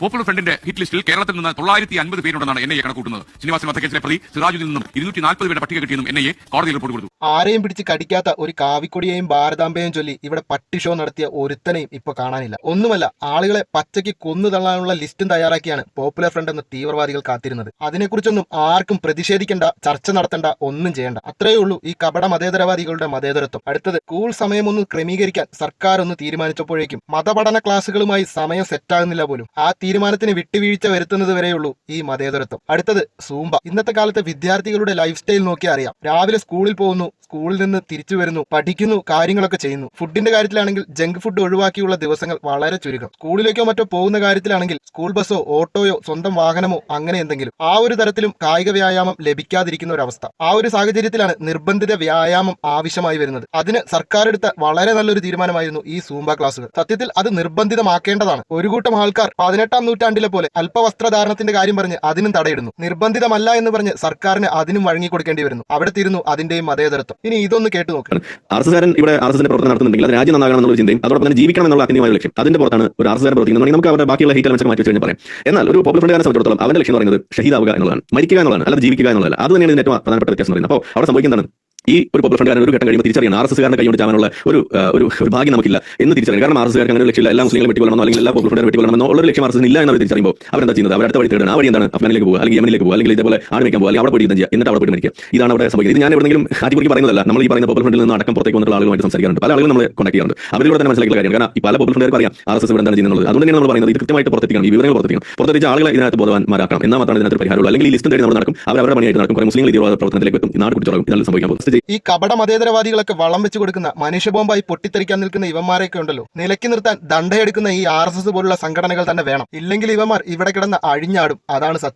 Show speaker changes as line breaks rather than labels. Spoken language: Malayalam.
പോപ്പുലർ ഫ്രണ്ടിന്റെ ഹിറ്റ് ലിസ്റ്റിൽ കേരളത്തിൽ നിന്ന് തൊള്ളായിരത്തി അൻപത് പേരുണ്ടെന്നാണ് എൻ ഐ എ കണക്കൂട്ടുന്നത് ശ്രീനിവാസൻ വധക്കേസിലെ പ്രതി സിറാജുൽ നിന്നും ഇരുന്നൂറ്റി നാൽപ്പത് പേരുടെ പട്ടിക കിട്ടിയെന്നും എൻ ഐ കോടതിയിൽ റിപ്പോർട്ട് കൊടുത്തു.
ആരെയും പിടിച്ച് കടിക്കാത്ത ഒരു കാവിക്കൊടിയെയും ഭാരതാംബയെയും ചൊല്ലി ഇവിടെ പട്ടി ഷോ നടത്തിയ ഒരുത്തനെയും ഇപ്പൊ കാണാനില്ല. ഒന്നുമല്ല ആളുകളെ പച്ചയ്ക്ക് കൊന്നു തള്ളാനുള്ള ലിസ്റ്റും തയ്യാറാക്കിയാണ് പോപ്പുലർ ഫ്രണ്ട് എന്ന തീവ്രവാദികൾ കാത്തിരുന്നത്. അതിനെക്കുറിച്ചൊന്നും ആർക്കും പ്രതിഷേധിക്കേണ്ട ചർച്ച നടത്തേണ്ട ഒന്നും ചെയ്യേണ്ട. അത്രയേ ഉള്ളൂ ഈ കപട മതേതരവാദികളുടെ മതേതരത്വം. അടുത്തത് സ്കൂൾ സമയമൊന്ന് ക്രമീകരിക്കാൻ സർക്കാർ ഒന്ന് തീരുമാനിച്ചപ്പോഴേക്കും മതപഠന ക്ലാസുകളുമായി സമയം സെറ്റാകുന്നില്ല പോലും. ആ തീരുമാനത്തിന് വിട്ടുവീഴ്ച വരുത്തുന്നത് വരെയുള്ളൂ ഈ മതേതരത്വം. അടുത്തത് സൂംബ. ഇന്നത്തെ കാലത്തെ വിദ്യാർത്ഥികളുടെ ലൈഫ് സ്റ്റൈൽ നോക്കി അറിയാം രാവിലെ സ്കൂളിൽ പോകുന്നു സ്കൂളിൽ നിന്ന് തിരിച്ചു വരുന്നു പഠിക്കുന്നു കാര്യങ്ങളൊക്കെ ചെയ്യുന്നു. ഫുഡിന്റെ കാര്യത്തിലാണെങ്കിൽ ജങ്ക് ഫുഡ് ഒഴിവാക്കിയുള്ള ദിവസങ്ങൾ വളരെ ചുരുക്കം. സ്കൂളിലേക്കോ മറ്റോ പോകുന്ന കാര്യത്തിലാണെങ്കിൽ സ്കൂൾ ബസ്സോ ഓട്ടോയോ സ്വന്തം വാഹനമോ അങ്ങനെ എന്തെങ്കിലും. ആ ഒരു തരത്തിലും കായിക വ്യായാമം ലഭിക്കാതിരിക്കുന്ന ഒരു അവസ്ഥ. ആ ഒരു സാഹചര്യത്തിലാണ് നിർബന്ധിത വ്യായാമം ആവശ്യമായി വരുന്നത്. അതിന് സർക്കാർ എടുത്ത വളരെ നല്ലൊരു തീരുമാനമായിരുന്നു ഈ സൂംബ ക്ലാസുകൾ. സത്യത്തിൽ അത് നിർബന്ധിതമാക്കേണ്ടതാണ്. ഒരു കൂട്ടം ആൾക്കാർ പതിനെട്ടാം നൂറ്റാണ്ടിലെ പോലെ അല്പവസ്ത്രധാരണത്തിന്റെ കാര്യം പറഞ്ഞ് അതിനും തടയിടുന്നു. നിർബന്ധിതമല്ല എന്ന് പറഞ്ഞ് സർക്കാരിന് അതിനും വഴങ്ങിക്കൊടുക്കേണ്ടി വരുന്നു. അവിടെ തീരുന്നു അതിന്റെയും മതേതരത്വം. ഇനി ഇതൊന്ന് കേട്ട് നോക്കാം.
ആർ എസ് കാരൻ ഇവിടെ ആർ എസ് എസിന്റെ പ്രവർത്തനം നടത്തുന്നുണ്ടെങ്കിൽ അത് രാജ്യം നന്നാകണം എന്നുള്ള ചിന്തയും അതോടൊപ്പം തന്നെ ജീവിക്കണം എന്നുള്ള അന്തിമമായ ലക്ഷ്യം അതിന്റെ പുറത്താണ് ഒരു ആർ എസ് കാരൻ പ്രവർത്തിക്കുന്നത്. നമുക്ക് അവരുടെ ബാക്കിയുള്ള ഹീറ്റ് എലമെന്റ്സ് മാറ്റി വെച്ച് പറയാം. എന്നാൽ ഒരു പോപ്പുലർ ഫ്രണ്ടുകാരനെ സംബന്ധിച്ചിടത്തോളം അവന്റെ ലക്ഷ്യം എന്ന് പറയുന്നത് ഷഹീദാവുക എന്നുള്ളതാണ്. മരിക്കുക എന്നുള്ളതാണ്. അല്ലാതെ ജീവിക്കുക എന്നുള്ളതല്ല. അത് തന്നെയാണ് ഇതിന്റെ ഏറ്റവും പ്രധാനപ്പെട്ട വ്യത്യാസം പറയുന്നത്. അപ്പോൾ അവിടെ സംഭവിക്കുന്നതാണ് ഈ ഒരു പോപ്പുലർ ഫ്രണ്ട് ഒരു ഘട്ടം കഴിയുമ്പോൾ തിരിച്ചറിയണം. ആർ എസ് കാരനെ കൈകൊണ്ട് ചാവാനുള്ള ഒരു ഒരു ഭാഗ്യം നമുക്കില്ല എന്ന് തിരിച്ചറിയണം. കാരണം ആർ എസ് കാരണം അങ്ങനെ ലക്ഷ്യമില്ല എല്ലാ മുസ്ലിങ്ങളെ വെട്ടിക്കൊള്ളണം അല്ലെങ്കിൽ എല്ലാ പോപ്പുലർ ഫ്രണ്ട് വെട്ടിക്കൊള്ളണം ഉള്ള ലക്ഷ്യം ആർ എസ് ഇല്ല എന്ന് തിരിച്ചറിയുമ്പോൾ അവരെന്താ ചെയ്യുന്നത്? അവർ അടുത്ത വഴി തേടണം ആ വഴി എന്താണ്? അഫ്ഗാനിലേക്ക് പോകുക അല്ലെങ്കിൽ യമനിലേക്ക് പോകുക അല്ലെങ്കിൽ ഇതേപോലെ ആട് വയ്ക്കാൻ പോകുക അല്ലെങ്കിൽ അവിടെ പോയി ചെയ്യുക. അവിടെ മരിക്കുക. ഇതാണ് അവിടെ സംഭവിക്കുന്നത്. ഇത് ഞാൻ എവിടെയെങ്കിലും ആറ്റിക്കുറിക്ക് പറയുന്നതല്ല. നമ്മൾ ഈ പറയുന്ന പോപ്പുലർ ഫ്രണ്ടിൽ നിന്ന് അടക്കം പുറത്തേക്ക് വന്നിട്ടുള്ള ആളുകളുമായിട്ട് സംസാരിക്കാറുണ്ട്. പല ആളുകളും നമ്മൾ കോൺടാക്ട് ചെയ്യാറുണ്ട്. അവരിലൂടെ തന്നെ മനസ്സിലാക്കിയ കാര്യം കാരണം ഈ പല പോപ്പുലർ ഫ്രണ്ടുകാർക്ക് അറിയാം ആർ എസ് എസ് എന്താണ് ചെയ്യുന്നത് അതുകൊണ്ട് നമ്മൾ പറയുന്നത് ഇത് കൃത്യമായിട്ട് പുറത്തെത്തിക്കണം ഈ വിവരങ്ങൾ പുറത്തെത്തിക്കണം. പുറത്തെത്തിച്ച ആളുകളെ ഇതിനകത്ത് ബോധവാന്മാരാക്കണം. എന്നാൽ മാത്രമാണ് ഇതിനകത്ത് പരിഹാരമുള്ളൂ. അല്ലെങ്കിൽ ഈ ലിസ്റ്റ് തേടി നമ്മൾ നടക്കും. അവർ അവരുടെ പണിയായിട്ട് നടക്കും. കുറെ മുസ്ലിങ്ങൾ തീവ്രവാദ പ്രവർത്തനത്തിലേക്ക് എത്തും. നാട് കുടിച്ചോളും ഇതാണ് സംഭവിക്കാൻ പോകുന്നത്.
ഈ കപട മതേതരവാദികളൊക്കെ വളം വെച്ച് കൊടുക്കുന്ന മനുഷ്യബോംബായി പൊട്ടിത്തെറിക്കാൻ നിൽക്കുന്ന ഇവന്മാരെയൊക്കെ ഉണ്ടല്ലോ. നിലയ്ക്ക് നിർത്താൻ ദണ്ഡയെടുക്കുന്ന ഈ ആർ പോലുള്ള സംഘടനകൾ തന്നെ വേണം. ഇല്ലെങ്കിൽ ഇവന്മാർ ഇവിടെ കിടന്ന് അഴിഞ്ഞാടും. അതാണ് സത്യം.